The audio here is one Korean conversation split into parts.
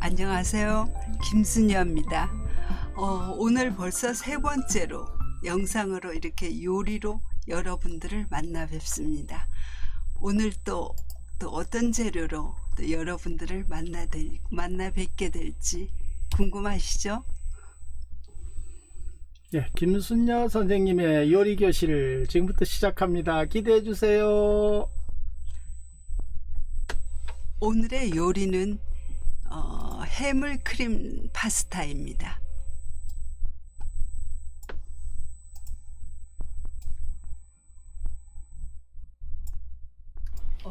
안녕하세요. 김순녀입니다. 어, 오늘 벌써 세 번째로 영상으로 이렇게 요리로 여러분들을 만나 뵙습니다. 오늘 또, 또 어떤 재료로 또 여러분들을 만나, 될, 만나 뵙게 될지 궁금하시죠? 예, 김순녀 선생님의 요리 교실 지금부터 시작합니다. 기대해 주세요. 오늘의 요리는 어, 해물 크림 파스타입니다.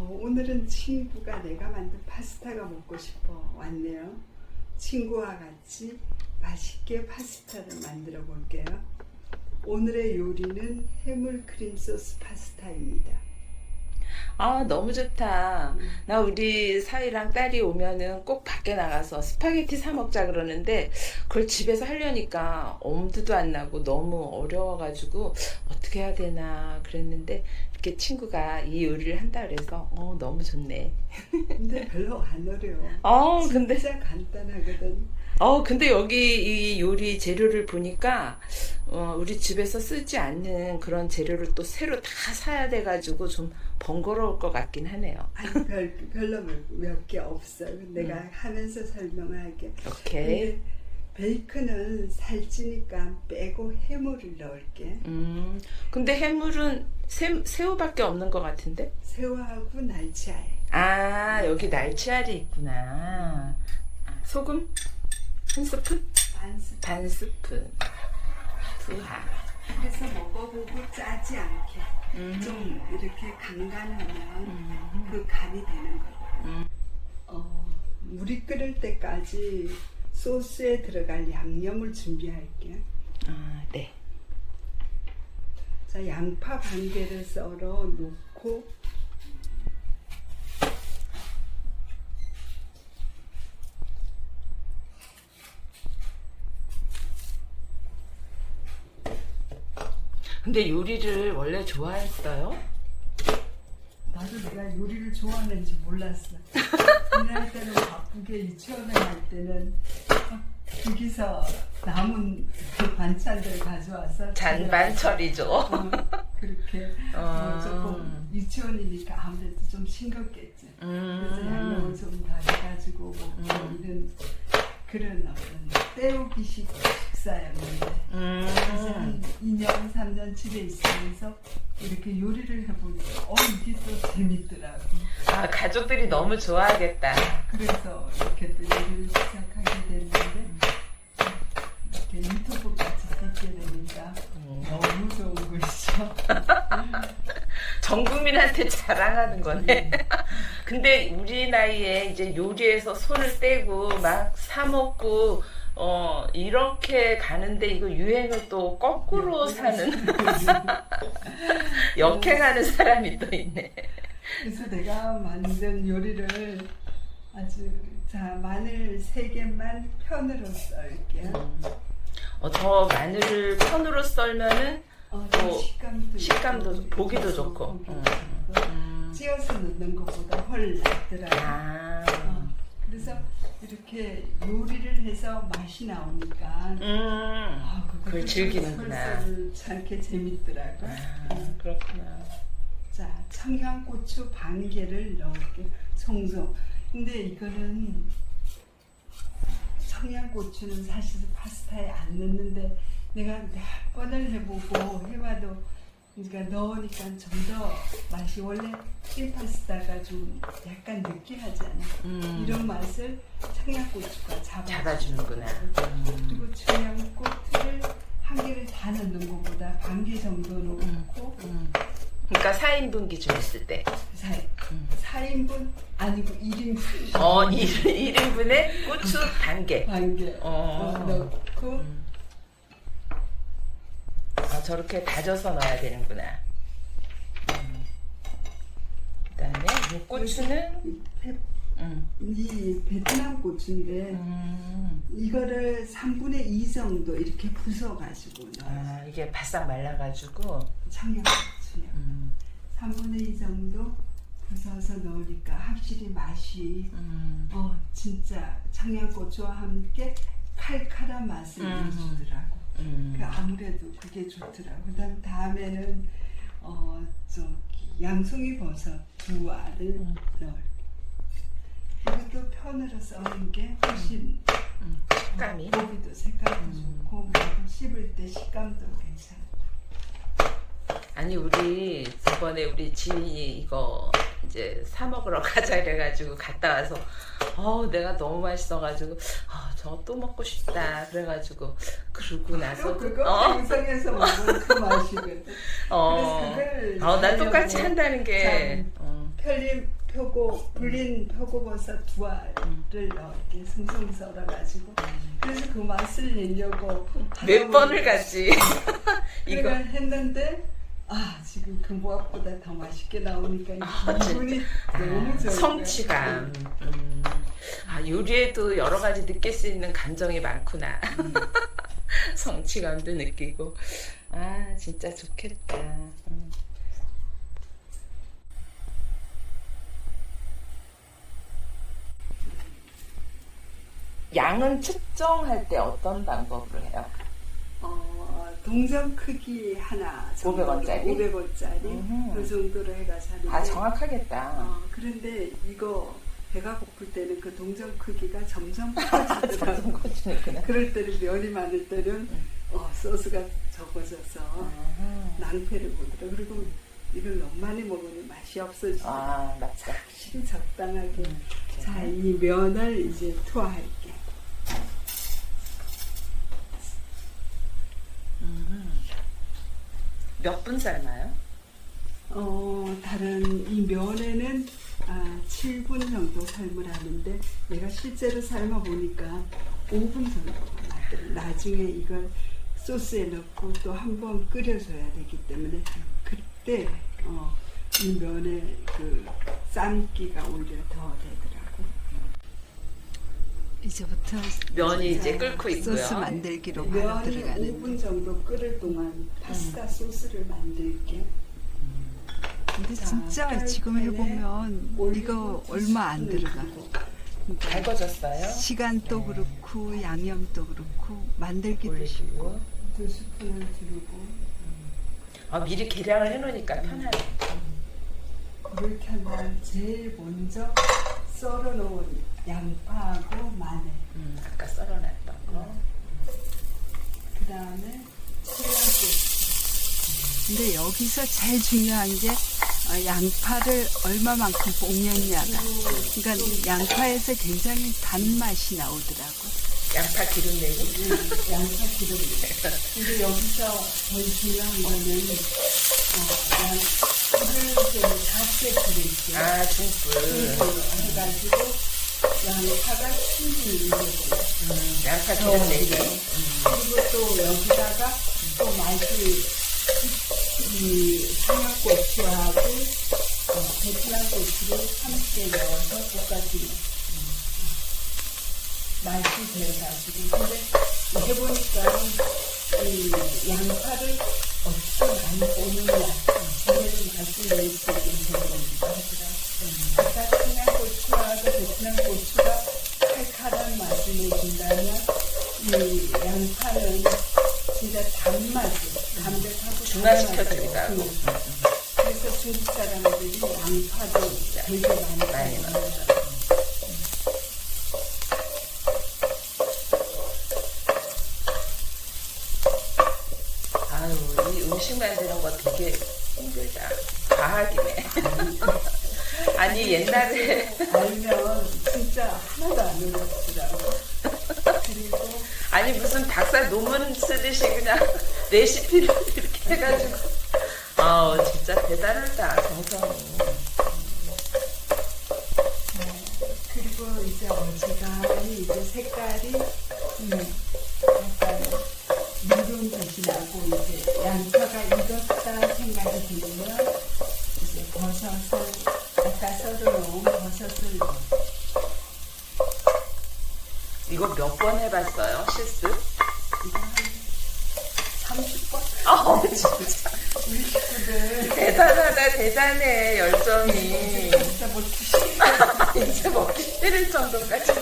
어, 오늘은 친구가 내가 만든 파스타가 먹고 싶어 왔네요. 친구와 같이 맛있게 파스타를 만들어 볼게요. 오늘의 요리는 해물 크림 소스 파스타입니다. 아, 너무 좋다. 나 우리 사이랑 딸이 오면은 꼭 밖에 나가서 스파게티 사 먹자 그러는데 그걸 집에서 하려니까 엄두도 안 나고 너무 어려워가지고 어떻게 해야 되나 그랬는데 이렇게 친구가 이 요리를 한다 그래서 어, 너무 좋네. 근데 별로 안 어려워. 어, 근데 진짜 간단하거든. 어, 근데 여기 이 요리 재료를 보니까, 어, 우리 집에서 쓰지 않는 그런 재료를 또 새로 다 사야 돼가지고 좀 번거로울 것 같긴 하네요. 아니 별, 별로 몇 개 없어. 내가 하면서 설명을 할게. 오케이. 베이컨은 살찌니까 빼고 해물을 넣을게. 음, 근데 해물은 새, 새우밖에 없는 것 같은데? 새우하고 날치알. 아, 여기 날치알이 있구나. 아, 소금? 한 스푼? 반 스푼. 반 스푼. 투하. 그래서 먹어보고 짜지 않게. 음. 좀 이렇게 간간하면 음. 그 간이 되는 거예요. 음. 어, 물이 끓을 때까지 소스에 들어갈 양념을 준비할게. 아, 네. 자, 양파 반 개를 썰어 놓고 근데 요리를 원래 좋아했어요? 나도 내가 요리를 좋아하는지 몰랐어. 일할 때는 바쁘게 유치원에 갈 때는 거기서 남은 그 반찬들 가져와서 잔반철이죠. 어, 그렇게 어, 어. 조금 유치원이니까 아무래도 좀 싱겁겠지. 그래서 양념을 음. 좀더 해가지고 먹고 이런 그런 어떤 때우기식 식사였는데 음. 한 2년, 3년 집에 있으면서 이렇게 요리를 해보니까 어 이게 또 재밌더라고. 아, 가족들이 너무 좋아하겠다. 그래서 이렇게 또 요리를 시작하게 됐는데 이렇게 유튜브 같이 찍게 되니까 너무 좋은 것이죠. 전 국민한테 자랑하는 거네. 근데 우리 나이에 이제 요리에서 손을 떼고 막 사 먹고 어 이렇게 가는데 이거 유행을 또 거꾸로 사는 역행하는 사람이 또 있네. 그래서 내가 만든 요리를 아주 자 마늘 세 개만 편으로 썰게. 어, 저 마늘을 편으로 썰면은 어, 또좀 식감도 식감도 있고, 보기도 좋고. 보기도 음. 좋고. 음, 찌어서 넣는 것보다 훨 낫더라고. 아, 어, 그래서 이렇게 요리를 해서 맛이 나오니까 음, 아, 그걸 좀 즐기는구나. 않게 재밌더라고. 아, 그렇구나. 자, 청양고추 반 개를 넣을게. 송송. 근데 이거는 청양고추는 사실 파스타에 안 넣는데 내가 몇 번을 해보고 해봐도 그러니까 넣으니까 좀 더 맛이 원래 크림 파스타가 좀 약간 느끼하잖아. 음. 이런 맛을 청양고추가 잡아 잡아주는구나. 음. 그리고 청양고추를 한 개를 다 넣는 것보다 반 개 정도 넣고 음. 그러니까 4인분 기준 했을 때. 사, 음. 4인분 아니고 1인분 어, 1, 1인분에 고추 반 개. 반개 어. 넣고 아, 저렇게 다져서 넣어야 되는구나. 음. 그다음에 이 고추는 페, 음. 이 베트남 고추인데 음. 이거를 3분의 2 정도 이렇게 부숴가지고 넣어요. 아, 이게 바싹 말라가지고. 청양 고추요. 음. 3분의 2 정도 부숴서 넣으니까 확실히 맛이 음. 어 진짜 청양고추와 함께 칼칼한 맛을 음. 내주더라고. 음. 그 아무래도 그게 좋더라고. 그다음 다음에는 어 저기 양송이 버섯 두 알을 음. 넣을. 이것도 편으로 써는 게 훨씬 음. 식감이. 고기도 색깔도 음. 좋고 그리고 씹을 때 식감도 괜찮아. 아니 우리 저번에 우리 지인이 이거 이제 사 먹으러 가자 이래가지고 갔다 와서 어 내가 너무 맛있어가지고 아 저거 또 먹고 싶다. 그래가지고 그러고 나서 그거 어, 생선에서 먹은 그 맛이거든. 어, 그래서 그걸 어, 난 똑같이 하려고 한다는 게 참 어, 편린 표고 불린 표고버섯 두 알을 넣을게 숭숭 썰어가지고 그래서 그 맛을 내려고 몇 번을 갔지? 이거. 이거 했는데 아 지금 그 무엇보다 더 맛있게 나오니까 아, 기분이 너무 좋은 성취감 음. 아 요리에도 여러 가지 느낄 수 있는 감정이 많구나 성취감도 느끼고 아 진짜 좋겠다 음. 양은 측정할 때 어떤 방법으로 해요? 어, 동전 크기 하나 500원짜리? 500원짜리 음흠. 그 정도로 해가지고 하는데 아 정확하겠다. 어, 그런데 이거 배가 고플 때는 그 동전 크기가 점점 커지더라고 커지는구나. 그럴 때는 면이 많을 때는 어, 소스가 적어져서 아, 낭패를 보더라 그리고 이걸 너무 많이 먹으면 맛이 없어지더라 아 맞다. 확실히 적당하게 음. 자이 면을 이제 투하할게 몇 분 삶아요? 어, 다른 이 면에는 아, 7분 정도 삶을 하는데 내가 실제로 삶아 보니까 5분 정도. 나중에 이걸 소스에 넣고 또 한 번 끓여줘야 되기 때문에 그때 어, 이 면의 그 삶기가 오히려 더 되더라고. 이제부터 면이 이제 끓고 있고요. 소스 만들기로 바로 면이 들어가는. 5분 정도 끓을 동안 파스타 소스를 만들게. 근데 자, 진짜 지금 해보면 올리브 이거 얼마 안두 들어가. 스푼을 그러니까 달궈졌어요? 시간도 그렇고 양념도 그렇고 만들기도 쉽고 올리브. 두 스푼을 두르고 아 미리 계량을 해놓으니까 편하네. 그렇게 한 다음 제일 먼저 썰어놓은 양파하고 마늘. 음, 아까 썰어놨던 거. 그 다음에 청양고추 근데 여기서 제일 중요한 게 어, 양파를 얼마만큼 볶느냐가. 그러니까 양파에서 굉장히 단맛이 나오더라고. 양파 기름 내기. 양파 기름 근데 여기서 제일 중요한 거는 어, 아 중불. 해가지고 양파가 충분히 익어요 음, 양파 기름 내기. 그리고 또 여기다가 또 맛이 이 청양고추하고 어, 베트남 고추를 함께 넣어서 볶아주는 맛이 돼가지고 근데 해보니까 이 양파를 어떻게 많이 볶느냐 제대로 맛을 낼 수 있는 방법이기도 하더라 아까 청양고추하고 베트남 고추가 칼칼한 맛을 내준다면 이 양파는 진짜 단맛을 담백하고 중화시켜 단맛을 드리고 하고. 음. 그래서 중국 사람들이 양파도 되게 많이 많이 먹어요. 아유 이 음식 만드는 거 되게 힘들다. 과학이네. 아니 옛날에 알면 진짜 하나도 안 어렵더라고. 그리고 아니 무슨 박사 논문 쓰듯이 그냥 레시피를 이렇게 해가지고 아우 진짜 대단하다 정성이. 그리고 이제 어지간히 이제 색깔이 음, 약간 누런 빛이 나고 이제 양파가 익었다 생각이 들면 이제 버섯을 아까 썰어놓은 버섯을 이거 몇 번 해봤어요? 실수? 30번? 아, 진짜. 우리 식구들 대단하다, 대단해, 열정이. 진짜 뭐 드시 이제 먹기 싫을 정도까지.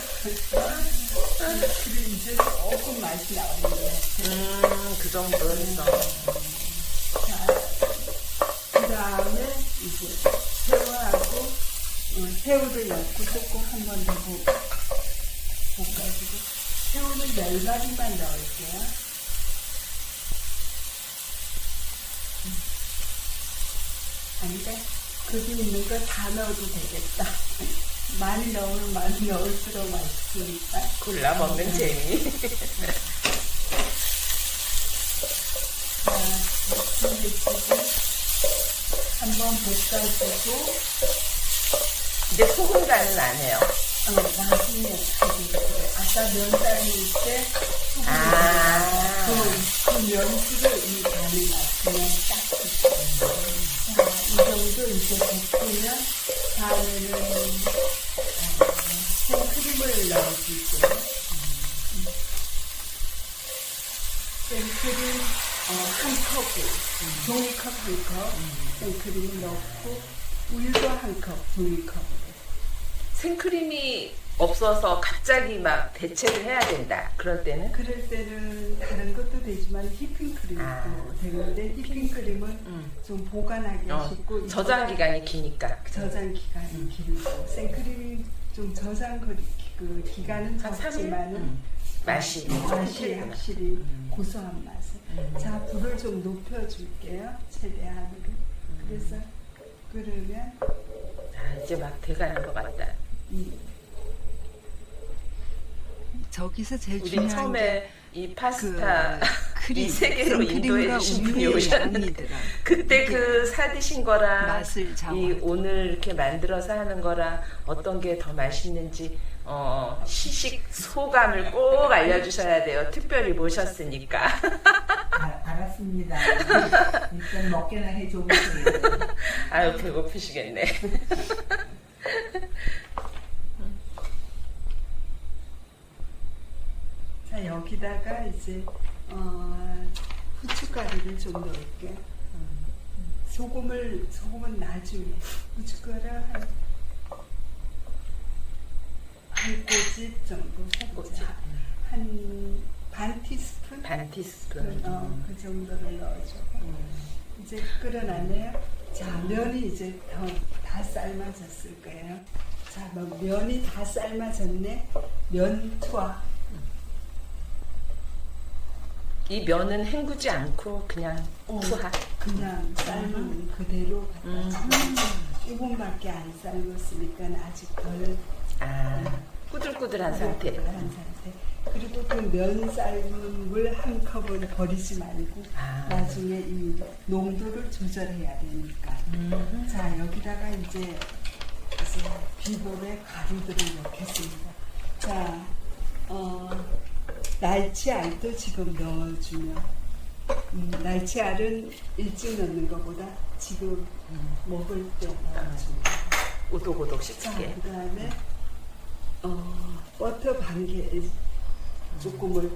그리 이제 조금 맛이 나오는데 음, 그 정도 해서. 그 다음에 이제 새우하고 어, 새우를 넣고 조금 한번 더 열 마리만 넣을게요. 음. 아니다. 거기 있는 거 다 넣어도 되겠다. 많이 넣으면 많이 넣을수록 맛있으니까. 골라 먹는 재미. 자, 한번 볶아주고 이제 소금 간은 안 해요. 어, 나중에 해주세요. 아까 면 삶을 때 소금을 아. 그, 그 면수를 이 간을 맞추면 딱. 자, 이 정도 이제 볶으면 다음에는 어, 생크림을 넣어줄게요. 음. 생크림 어, 한 컵을, 종이컵 한 컵, 생크림 넣고 우유도 한 컵, 종이컵으로. 생크림이 없어서 갑자기 막 대체를 해야 된다. 그럴 때는? 그럴 때는 다른 것도 되지만 휘핑 크림도 아. 되는데 휘핑 크림은 음. 좀 보관하기 어, 쉽고 저장 기간이 기니까. 저장 기간이 길고 생크림이 좀 저장 그, 그 기간은 한 3일? 적지만은 음. 맛이. 맛이 틀리구나. 확실히 고소한 맛을. 자 불을 좀 높여줄게요 최대한으로. 그래서 끓으면 아, 이제 막 돼가는 것 같다. 이 저기서 제일 우리 중요한 게 처음에 이 파스타 그 이 세계로 인도해 주신 분이 오셨는데. 그때 그 사드신 거랑. 이 오늘 이렇게 만들어서 하는 거랑 어떤 게 더 맛있는지 어, 시식 소감을 꼭 알려주셔야 돼요. 특별히 모셨으니까. 아, 알았습니다. 일단 먹게나 해줘 보세요. 아유 배고프시겠네. 여기다가 이제 어, 후춧가루를 좀 넣을게. 소금을 소금은 나중에 후춧가루 한, 한 꼬집 정도 꼬집. 한반 티스푼 반 티스푼. 어, 그 정도를 넣어주고 이제 끓여놨네요. 자 면이 이제 더, 다 삶아졌을 거예요. 자 뭐, 면이 다 삶아졌네. 면 투하. 이 면은 헹구지 않고 그냥 어. 투하. 그냥 삶은 그대로 갖다 음. 집어 5분밖에 안 삶았으니까 아직 덜 아 꾸들꾸들한 상태. 한 상태. 그리고 그 면 삶은 물 한 컵은 버리지 말고 아. 나중에 이 농도를 조절해야 되니까. 음. 자 여기다가 이제 이제 비법의 가루들을 넣겠습니다. 자 어, 날치알도 지금 넣어주면 음, 날치알은 일찍 넣는 것보다 지금 먹을 때 넣어줍니다. 오독오독 자, 씹게. 그 다음에 어, 버터 반개 조금을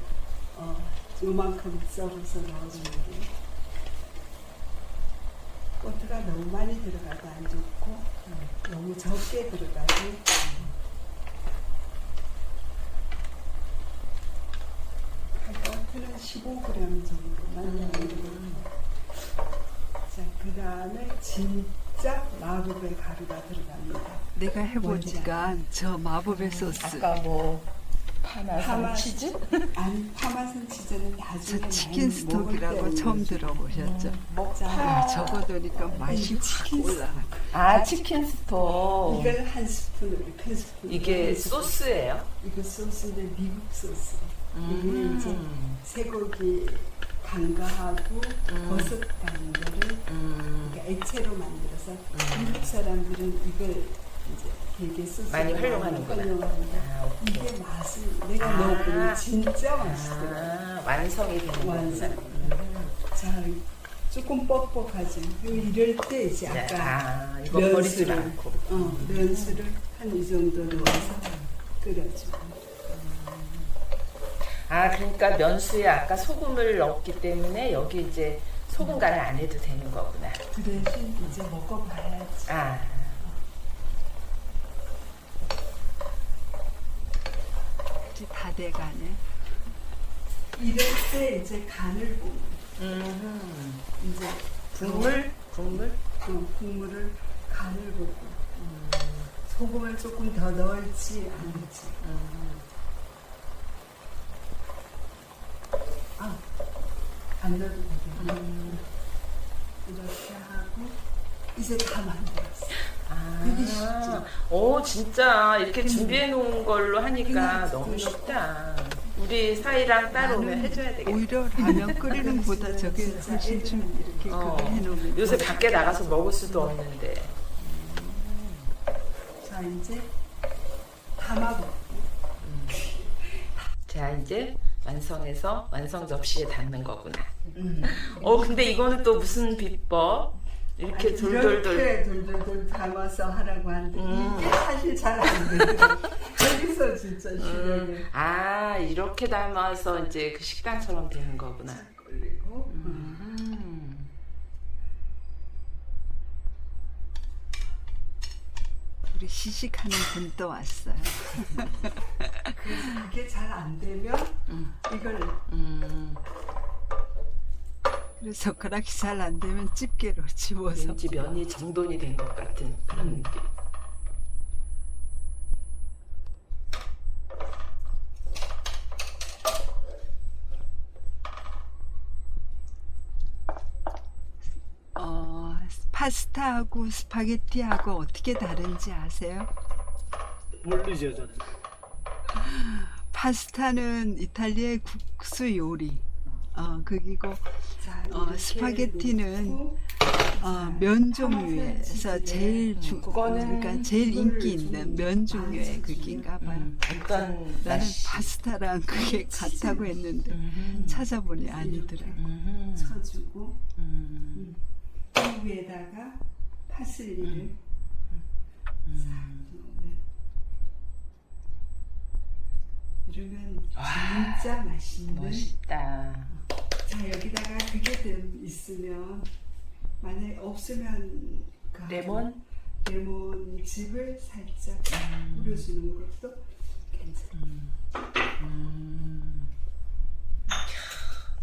어, 요만큼 썰어서 넣어주는데 버터가 너무 많이 들어가도 안 좋고 너무 적게 들어가도 한 버터는 15g 정도만 자, 그 다음에 진짜 마법의 가루가 들어갑니다. 내가 해보니까 저 마법의 소스 아까 뭐 파마산 파마- 치즈? 아니 파마산 치즈는 저 나중에 치킨 많이 먹을 때 스톡이라고 처음. 들어보셨죠? 자, 아, 적어두니까 맛이 이확 치킨 올라. 아 치킨 스톡. 이걸 한 스푼으로 큰 스푼 이게 소스예요? 이거 소스인데 미국 소스 음. 이제 쇠고기 간과하고 버섯 같은 거를 음. 그러니까 액체로 만들어서 미국 사람들은 이걸 이제 되게 소스 많이 활용하는구나. 활용합니다. 아, 오케이. 이게 맛을 내가 아. 먹어보니 진짜 맛있더라고요. 아, 완성이 되는 완성. 거구나. 자, 조금 뻑뻑하지. 그리고 이럴 때 이제 네, 아까 아, 이거 버리지 면수를- 않고. 어, 면수를 한 이 정도 넣어서 끓여주고. 아 그러니까 면수에 아까 소금을 넣었기 때문에 여기 이제 소금 간을 안 해도 되는 거구나. 그 대신 이제 먹어봐야지. 아 이제 다 돼가네. 이럴 때 이제 간을 보고 음. 이제 국물 국물 그 국물을 간을 보고 소금을 조금 더 넣을지 아닐지. 아, 안 넣어도 되겠네. 이렇게 하고 이제 다 만들었어. 되게 쉽지. 아, 오 진짜 이렇게 준비해 놓은 걸로 하니까 너무 쉽다. 우리 사이랑 따로 오면 나는 해줘야 되겠다. 오히려 라면 끓이는 것보다 저게 훨씬 좀 이렇게 어, 해놓으면 요새 더 밖에 나가서 먹을 수도 없는데. 자 이제 담아보. 자 이제 완성해서 완성 접시에 담는 거구나. 음. 어 근데 이거는 또 무슨 비법? 이렇게 돌돌돌. 이렇게 돌돌돌 담아서 하라고 하는데 음. 이게 사실 잘 안 돼요. 여기서 진짜 실력이 아 이렇게 담아서 이제 그 식당처럼 되는 거구나. 걸리고 음. 우리 시식하는 분또 왔어요. 그래서 그게 잘 안 되면 이걸 음. 그래서 젓가락이 잘 안 되면 집게로 집어서 왠지 면이 정돈이 된 것 같은 그런 느낌. 어, 파스타하고 스파게티하고 어떻게 다른지 아세요? 모르죠 저는. 파스타는 이탈리아의 국수 요리. 어, 그기고 어, 스파게티는 어, 면 종류에서 제일 주, 그러니까 제일 인기 있는 면 종류의 그긴가 봐요. 음, 어떤 나는? 파스타랑 그게 같다고 했는데 음. 찾아보니 아니더라. 음. 쳐주고 음. 그 위에다가 파슬리를 싹 넣으면 이러면 진짜 맛있는 멋있다. 자 여기다가 그게 좀 있으면 만약에 없으면 그 레몬? 레몬 즙을 살짝 뿌려주는 것도 괜찮아요.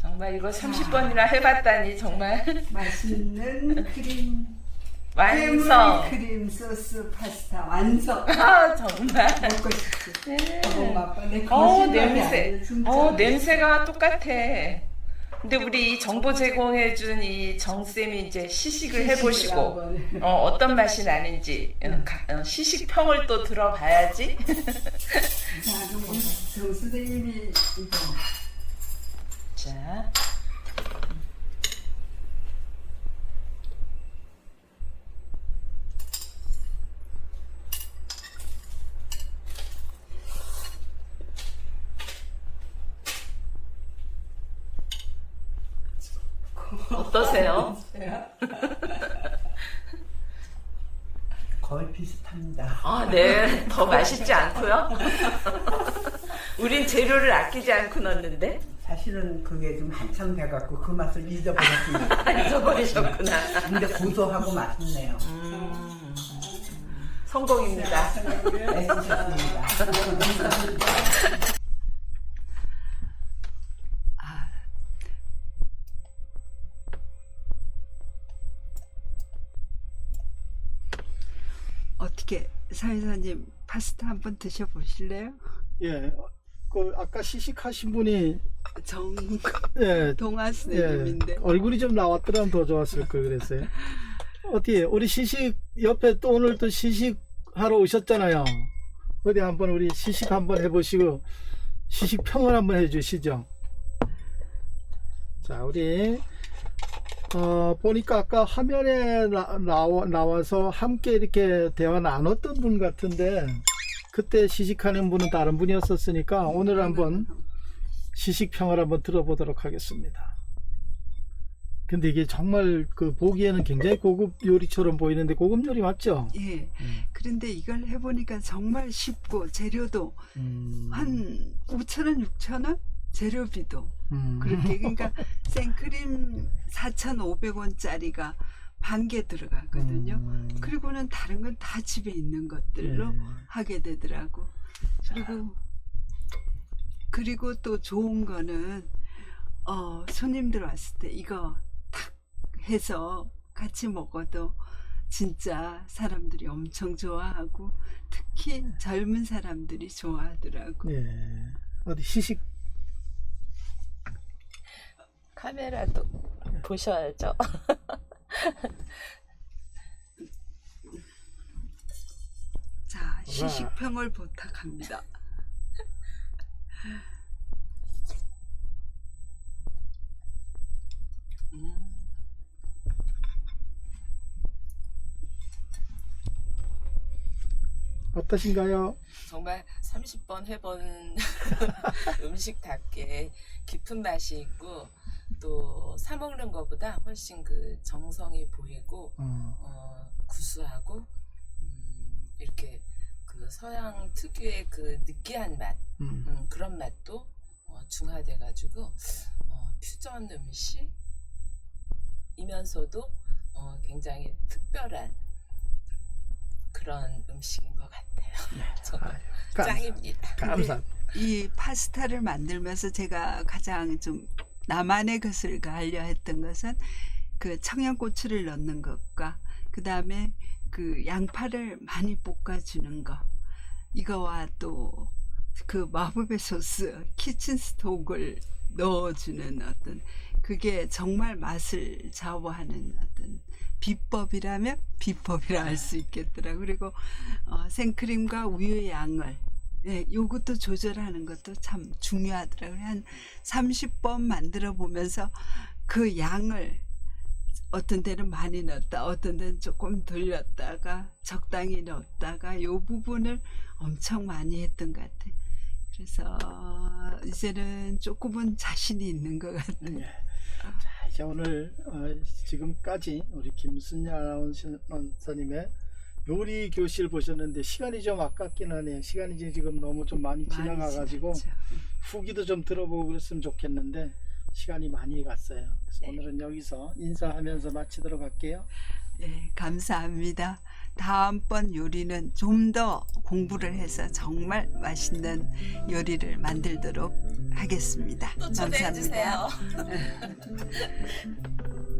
정말 이거 30번이나 해봤다니 정말 맛있는 크림 완성. 크림 소스 파스타 완성. 아 정말. 먹고 싶지. 어, 맛봐. 내어 냄새. 어 냄새가 똑같아. 근데 우리 이 정보 제공해준 이 정쌤이 이제 시식을 해보시고. 어, 어떤 맛이 나는지 어, 가- 어, 시식평을 또 들어봐야지. 자, 그럼 정 선생님이 이거 자. 어떠세요? 거의 비슷합니다. 아, 네. 더 맛있지 않고요? 우린 재료를 아끼지 않고 넣었는데 사실은 그게 좀 한참 돼갖고 그 맛을 잊어버렸습니다. 잊어버리셨구나. 근데 고소하고 맛있네요. 음, 성공입니다. 애쓰셨습니다. 어떻게 사회사님 파스타 한번 드셔보실래요? 예. 그 아까 시식하신 분이 정 예, 동아 예, 선생님인데 얼굴이 좀 나왔더라면 더 좋았을 걸 그랬어요. 어떻게 우리 시식 옆에 또 오늘 또 시식 하러 오셨잖아요. 어디 한번 우리 시식 한번 해보시고 시식 평을 한번 해주시죠. 자 우리 어, 보니까 아까 화면에 나, 나와, 나와서 함께 이렇게 대화 나눴던 분 같은데 그때 시식하는 분은 다른 분이었었으니까 오늘 한번 시식평을 한번 들어보도록 하겠습니다. 근데 이게 정말 그 보기에는 굉장히 고급 요리처럼 보이는데 고급 요리 맞죠? 예. 그런데 이걸 해보니까 정말 쉽고 재료도 음, 한 5천 원, 6천 원 재료비도 음. 그렇게 그러니까 생크림 4,500원짜리가 반개 들어가거든요. 음. 그리고는 다른 건 다 집에 있는 것들로 예. 하게 되더라고. 그리고 그리고 또 좋은 거는 어 손님들 왔을 때 이거 탁 해서 같이 먹어도 진짜 사람들이 엄청 좋아하고 특히 젊은 사람들이 좋아하더라고. 예. 어디 시식 카메라도 보셔야죠. 자 시식평을 부탁합니다. 음. 어떠신가요? 정말 30번 해본 음식답게 깊은 맛이 있고 또 사 먹는 것보다 훨씬 그 정성이 보이고 어, 어, 구수하고 음, 이렇게 그 서양 특유의 그 느끼한 맛 음. 음, 그런 맛도 어, 중화돼 가지고 어, 퓨전 음식이면서도 어, 굉장히 특별한 그런 음식인 것 같아요. 정말 감- 짱입니다. 감사합니다. 이 파스타를 만들면서 제가 가장 좀 나만의 것을 가하려 했던 것은 그 청양고추를 넣는 것과 그 다음에 그 양파를 많이 볶아주는 거 이거와 또 그 마법의 소스 키친 스톡을 넣어주는 어떤 그게 정말 맛을 좌우하는 어떤 비법이라면 비법이라 할 수 있겠더라. 그리고 어, 생크림과 우유의 양을 예, 요것도 조절하는 것도 참 중요하더라고요. 한 30번 만들어 보면서 그 양을 어떤 데는 많이 넣었다, 어떤 데는 조금 돌렸다가 적당히 넣었다가 요 부분을 엄청 많이 했던 것 같아. 그래서 이제는 조금은 자신이 있는 것 같아. 예. 자, 이제 오늘 어, 지금까지 우리 김순야 아나운서님의 요리 교실 보셨는데 시간이 좀 아깝긴 하네요. 시간이 이제 지금 너무 좀 많이 지나가가지고 지났죠. 후기도 좀 들어보고 그랬으면 좋겠는데 시간이 많이 갔어요. 그래서 오늘은 여기서 인사하면서 마치도록 할게요. 예, 감사합니다. 다음번 요리는 좀 더 공부를 해서 정말 맛있는 요리를 만들도록 하겠습니다. 또 초대해 감사합니다. 주세요.